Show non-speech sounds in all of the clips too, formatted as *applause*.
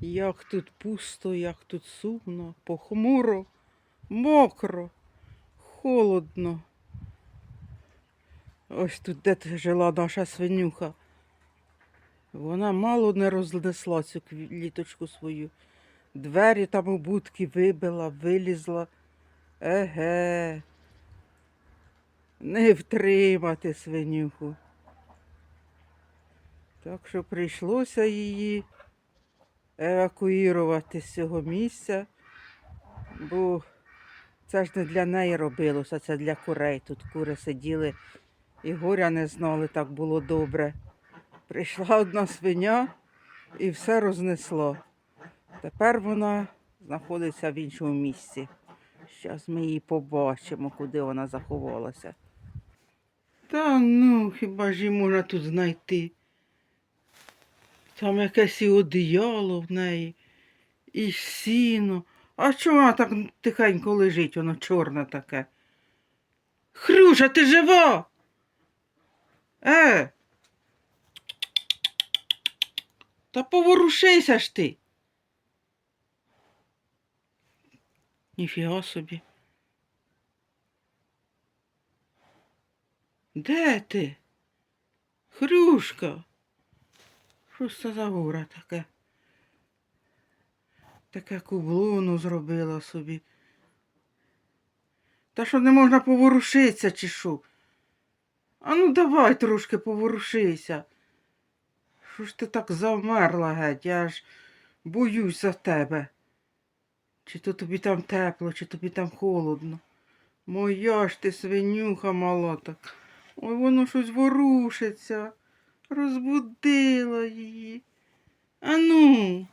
Як тут пусто, як тут сумно, похмуро, мокро, холодно. Ось тут де жила наша свинюха. Вона мало не рознесла цю квіточку свою. Двері там у будки вибила, вилізла. Еге. Не втримати свинюху. Так що прийшлося її евакуювати з цього місця, бо це ж не для неї робилося, це для курей. Тут кури сиділи і горя не знали, так було добре. Прийшла одна свиня і все рознесло. Тепер вона знаходиться в іншому місці. Зараз ми її побачимо, куди вона заховалася. Та ну, хіба ж її можна тут знайти? Там якесь і одіяло в неї, і сіно. А чого вона так тихенько лежить, воно чорне таке? Хрюша, ти жива? Е. Та поворушися ж ти. Ніфіга собі. Де ти? Хрюшка. Що ж це за гора таке? Таке кублону зробила собі. Та що не можна поворушитися, чи що? А ну давай трошки поворушися. Що ж ти так завмерла геть? Я ж боюсь за тебе. Чи то тобі там тепло, чи тобі там холодно. Моя ж ти свинюха мала так. Ой, воно щось ворушиться. Розбудила її. А ну,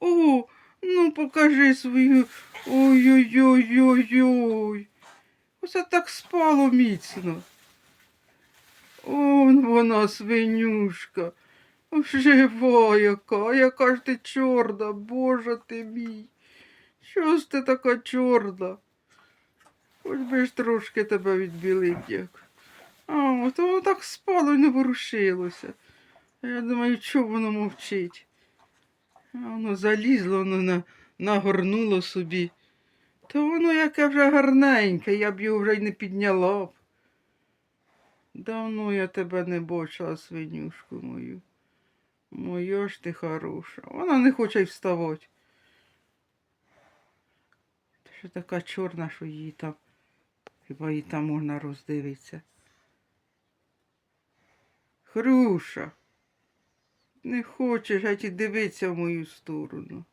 о, ну покажи свою. Ой-ой-ой-ой-ой. Оце так спало міцно. Он вона свинюшка. Жива яка, яка ж ти чорна, боже ти мій. Що ж ти така чорна? Хоч би ж трошки тебе відбілить як. А, то воно так спало і не ворушилося. Я думаю, чого воно мовчить? А воно залізло, воно на, нагорнуло собі. То воно яке вже гарненьке, я б його вже й не підняла б. Давно я тебе не бачила, свинюшку мою. Моя ж ти хороша. Вона не хоче й вставати. Ти що така чорна, що її там. Хіба її там можна роздивитися. Хруша. Не хочеш геть і дивитися в мою сторону.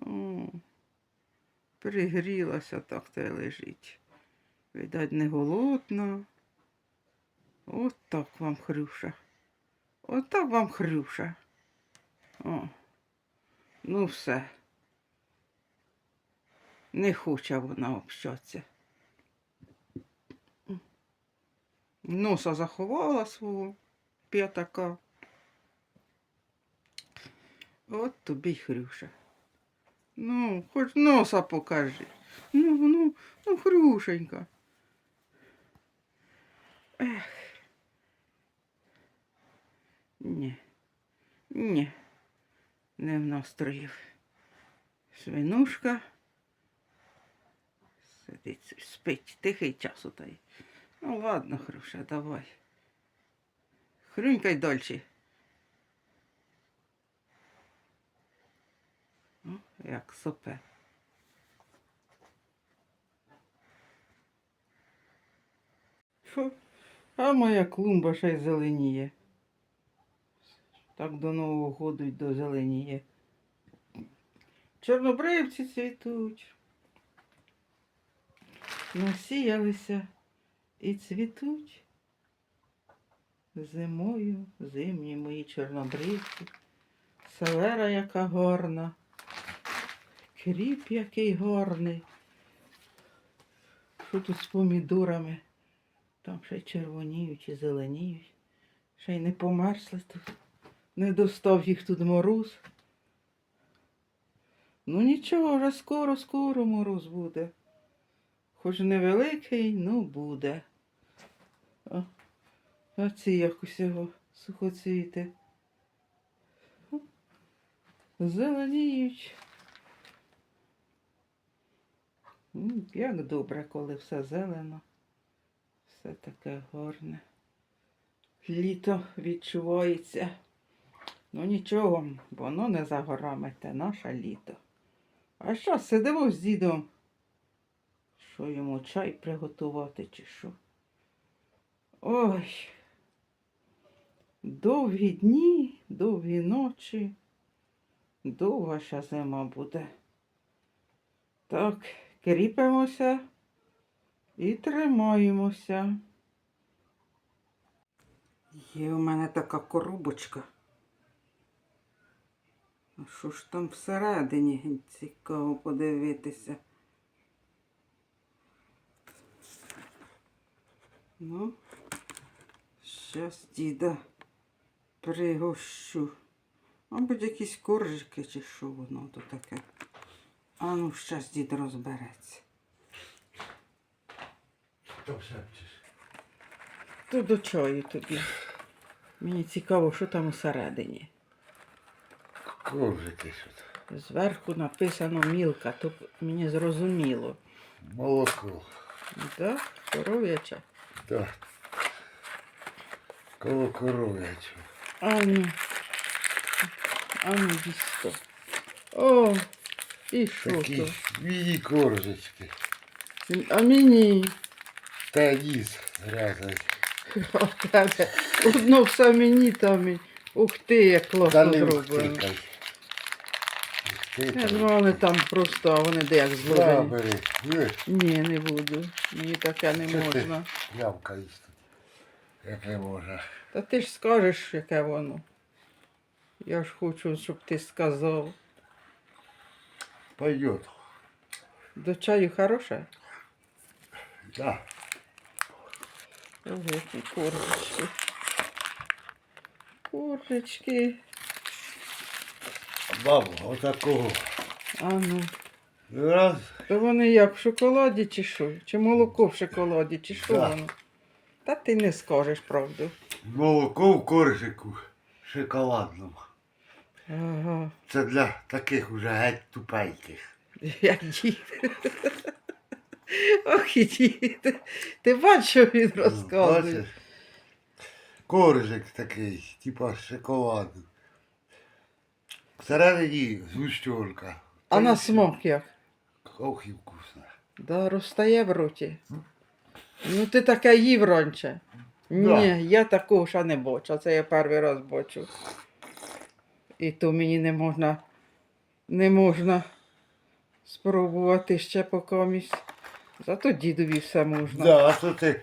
О, пригрілася так та й лежить. Видать, не голодна. От так вам хрюша. От так вам хрюша. О, ну все. Не хоче вона общатися. Носа заховала свого п'ятака. От тобі й хрюша. Ну, хоч носа покажи. Ну, ну, ну, хрюшенька. Ех. Ні. Ні. Не в настроїв. Свинушка. Сидить, спить, тихий час отай. Ну ладно, Хруша, давай. Хрюнькай дольче. О, як сопе. А моя клумба ще й зеленіє. Так до Нового року й до зеленіє. Чорнобривці цвітуть. Насіялися і цвітуть. Зимою зимні мої чорнобривці. Селера яка гарна. Кріп який гарний. Що тут з помідорами? Там ще й червоніють і зеленіють. Ще й не померзли тут. Не достав їх тут мороз. Ну нічого, вже скоро, скоро мороз буде. Хоч невеликий, ну буде. А, а ці якось його сухоцвіти. зеленіють. Як добре, коли все зелено, все таке гарне. Літо відчувається. Ну нічого, воно не за горами, те наше літо. А що, сидимо з дідом? Що йому чай приготувати чи що? Ой. Довгі дні, довгі ночі. Довга ще зима буде. Так, кріпимося і тримаємося. Є у мене така коробочка. А що ж там всередині? Цікаво подивитися. Ну, щас діда пригощу. Мабуть, якісь коржики чи що воно то таке. А ну, щас дід розбереться. Що шепчеш? То до чаю тобі. Мені цікаво, що там усередині. Ковжики що то. Зверху написано мілка, то мені зрозуміло. Молоко. Так, коров'яча. Так. Коло коров'ячого. Ану. Ану, дісто. О, і що то? міні коржички. А мені Та ніс грязний. одно все мені там. Ух ти, як класно зроблено. Я думала, вони там просто, а вони де як зложені. Ні, не буду. Мені таке не можна. Ямка їсть тут. Як не можна. Та ти ж скажеш, яке воно. Я ж хочу, щоб ти сказав. Пойдет. До чаю хороше? Да. Ого, які коржички. Коржички. Бабу, отакого. А ну. Раз. То вони як в шоколаді чи що? Чи молоко в шоколаді, чи що Да. воно? Та ти не скажеш правду. Молоко в коржику. Шоколадному. Ага. Це для таких уже геть тупеньких. Як дід. Ох і дід. Ти бачиш, що він розказує. Коржик такий, типа шоколад. Всередині згущенка. А на смак як? Ох і вкусно. Да, розстає в роті. Ну ти таке їв раніше. Да. Ні, я такого ще не бачу. Це я перший раз бачу. І то мені не можна, не можна спробувати ще покомість. Зато дідові все можна. Да, а то ти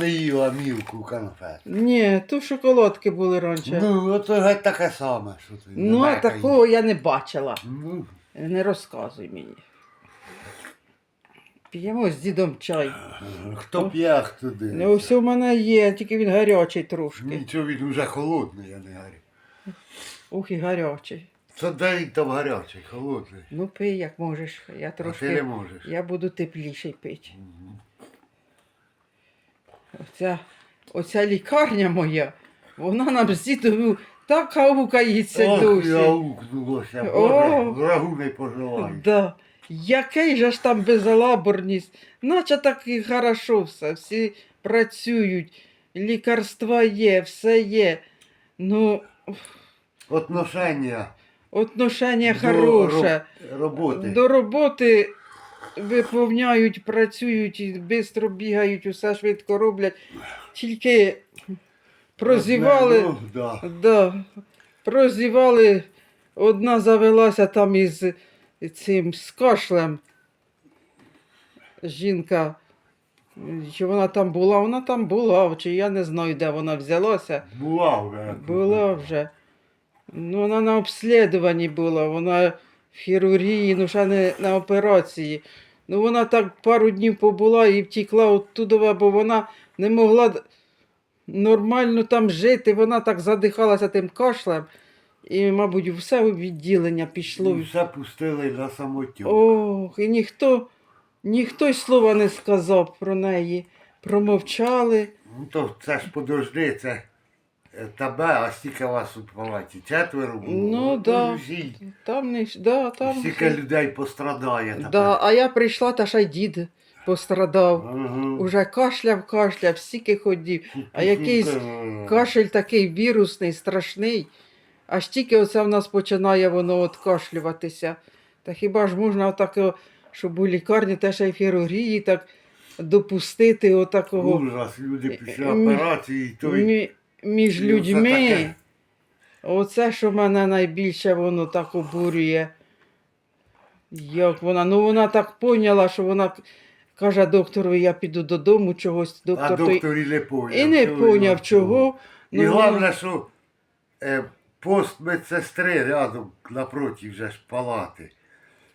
не їла мілку конфет. Ні, то шоколадки були раніше. Ну, Ну, ото геть таке саме, що ти. не а такого я не бачила. Ну, Не розказуй мені. П'ємо з дідом чай. хто п'є, а хто дивиться. Ну, все в мене є, тільки він гарячий трошки. Нічого він уже холодний, я не гарю. Ух, і гарячий. Це де він там гарячий, холодний. Ну пий, як можеш. Я А ти не трошки. можеш. Я буду тепліший пити. Оця, оця лікарня моя, вона нам з дідою так аукається Ох, досі. я укнулося, О! боже, врагу не пожелаю. Да. Який же ж там безалаборність, наче так і хорошо все, всі працюють, лікарства є, все є. Ну, Отношення отношення до хороше. роб- роботи. До роботи виповняють, працюють, і швидко бігають, усе швидко роблять. Тільки прозівали, Ну, да. да, прозівали, одна завелася там із цим з кашлем. Жінка, чи вона там була, вона там була, чи я не знаю, де вона взялася. Була вже. Була вже. Ну, вона на обслідуванні була, вона в хірургії, ну ще не на операції. Ну, вона так пару днів побула і втікла оттуда, бо вона не могла нормально там жити. Вона так задихалася тим кашлем. І, мабуть, все відділення пішло. І все пустили на самотюк. Ох, і ніхто, ніхто й слова не сказав про неї. Промовчали. Ну то це ж подожди, це е, тебе, а стільки вас у палаті? Четверо було? Ну, то да. всі- Там не да, там. Стільки всі- людей пострадає тепер. Да, а я прийшла, та ще й дід пострадав. Ага. Уже кашляв, кашляв, стільки ходів. А якийсь кашель такий вірусний, страшний. Аж тільки оце в нас починає воно откашлюватися. Та хіба ж можна отако, щоб у лікарні теж і хірургії так допустити отакого Ужас, люди після Мі- операції, той мі- між і оце людьми. таке. Оце, що мене найбільше воно так обурює. Як вона? Ну вона так поняла, що вона к- каже доктору, я піду додому чогось. а Доктор той доктор і не поняв. і не чого поняв його чого. І Ну, головне, що е, пост медсестри рядом напроти вже ж палати.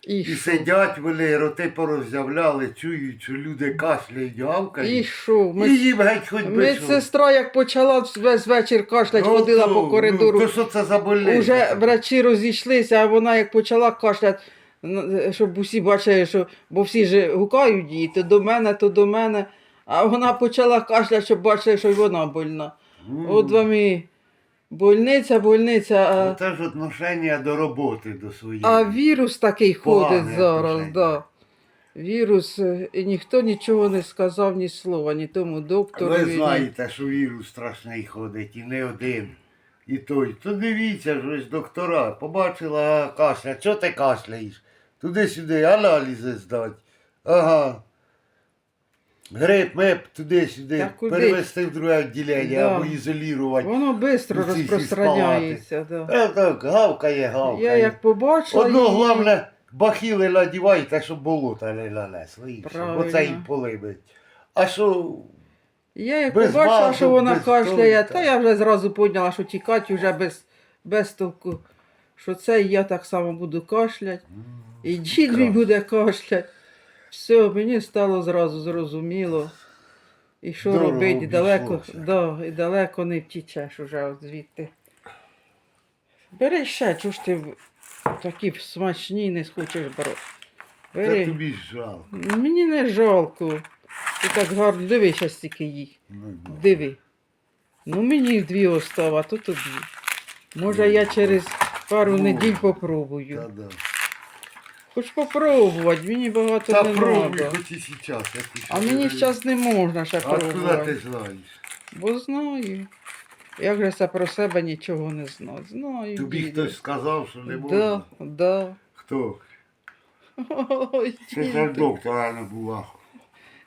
і, І що? сидять вони, роти пороззявляли, чують, що люди кашляють, І гавкають. що? І їм геть хоч би що. Медсестра, як почала весь вечір кашлять, Ну, ходила то, по коридору. Ну, то що це за болезнь? Уже врачі розійшлися, а вона як почала кашляти, н- щоб усі бачили, що бо всі ж гукають її, то до мене, то до мене. А вона почала кашляти, щоб бачили, що й вона больна. От вам і больниця, больниця, Ну, а, Це ж отношення до роботи, до своєї. а вірус такий Погане ходить зараз. отношення. Да. Вірус, е, і ніхто нічого не сказав, ні слова, ні тому доктору. Ви знаєте, що вірус страшний ходить, і не один. І той. То дивіться ж ось доктора, побачила а, кашля. Чого ти кашляєш? Туди-сюди, аналізи здать. Ага. Грип, меп, туди-сюди, Та куди? перевести в друге відділення Да. або ізолірувати. Воно швидко Ну, ці всі розпространяється. Да. Е, так, гавкає, гавкає. Я як побачила. Одно її- головне, бахіли надівайте, щоб болота не нанесли. і все. Бо це їм полибить. А що Я як Без побачила, мазу, що вона без кашляє, того, та я вже зразу поняла, що тікати вже без, без толку. Що це і я так само буду кашляти, і дід мій крас. буде кашляти. Все, мені стало зразу зрозуміло. І що Дорого робити, далеко, да, і далеко не втічеш уже от звідти. Бери ще, чого ж ти такі смачні не хочеш брати. це тобі жалко. Мені не жалко. Ти так гарно диви щас тільки їх. Ну, ну. Диви. Ну мені дві остава, то тобі. Може я через пару Ну, неділь попробую. да. Хоч попробувати, мені багато Та не пробуй треба. хоч і зараз. я А мені зараз не можна ще А куди ти пробувати. знаєш? Бо знаю. Як же це про себе нічого не знаю. Знаю. Тобі діду. хтось сказав, що не можна? Да, да. Хто? Ой, Це ж діду. доктора не була.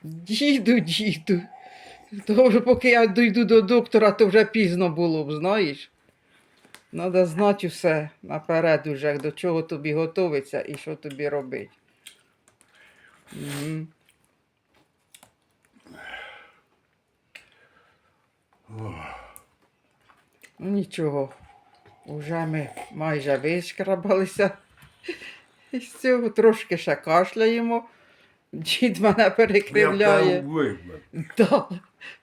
Діду, діду. То вже поки я дійду до доктора, то вже пізно було б, знаєш. Треба знати все наперед уже, до чого тобі готовиться і що тобі робити. Ну нічого. Уже ми майже вишкрабалися. *laughs* Із цього трошки ще кашляємо. Дід мене перекривляє. Да,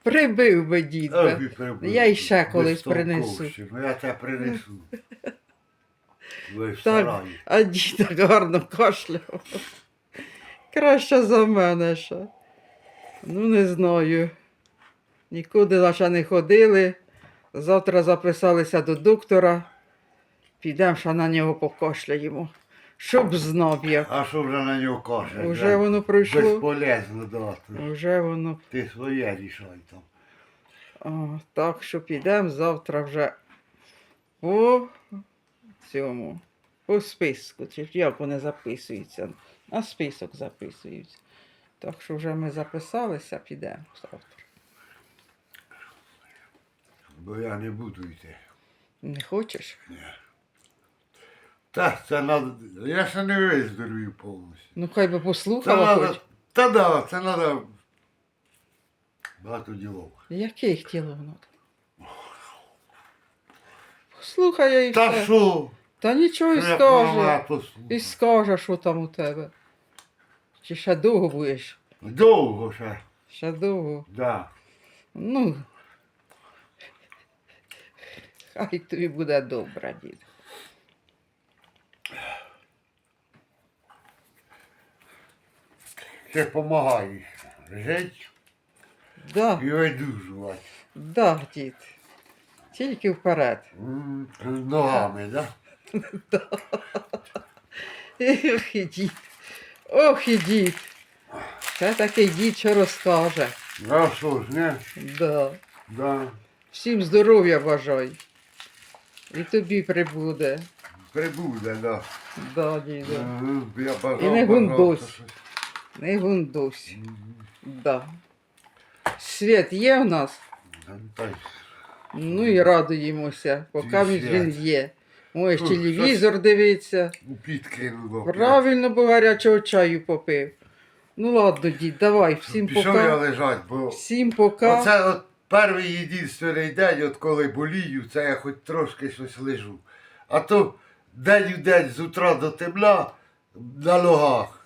прибив би дід. би. І. Я іще колись принесу. Ну, Я тебе принесу. Ви в Так, сараї. а дід гарно кашляв. Краще за мене ще. Ну, не знаю. Нікуди лише не ходили. Завтра записалися до доктора. Підемо ще на нього покашляємо. Щоб знав як. А що вже на нього каже? Уже воно пройшло. Безполезно, да. Уже воно. Ти своє рішай там. О, так що підемо завтра вже по цьому, по списку. Чи як вони записуються? На список записуються. Так що вже ми записалися, підемо завтра. Бо я не буду йти. Не хочеш? Та це надо. Я ще не виздоровів повністю. Ну хай би Це послухала надо. хоч. Та да, це надо. Багато ділов. Яких тіло воно? Послухай я і Та все. що? Та нічого і Що я скаже. мала послухати? І скаже, що там у тебе. Чи ще довго будеш? Довго ще. Ще довго. Да. Ну. Хай тобі буде добре, дід. Ти допомагаєш жити Да, і видужувати. да, дід. Тільки вперед. Ногами, *laughs* да? Ох, і дід. Ох, і дід. Це такий дід, що розкаже. А що ж, не? Да. Да. Всім здоров'я бажай. І тобі прибуде. Прибуде, да. Да, діду. Я бажав, І не гундось. Не гундусь. Да. Світ є в нас, ну і радуємося, поки він, є. Можеш Фу, телевізор дивитися. Підкинуло. Правильно, бо гарячого чаю попив. Ну ладно, дід, давай, всім Пішов я пока. лежать, бо Всім пока. оце от перший єдинственний день, от коли болію, це я хоч трошки щось лежу. А то день у день з утра до темна на ногах.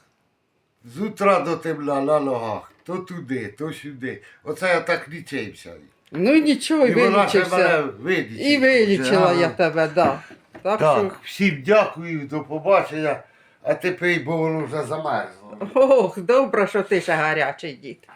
З утра до темна на ногах. То туди, то сюди. Оце я так лічився. Ну нічого, і І вона ще мене вилічився. вилічила. І вилічила я тебе, да. Так, Так, всім дякую, до побачення. А тепер, бо воно вже замерзло. що. Ох, добре, що ти ще гарячий дід.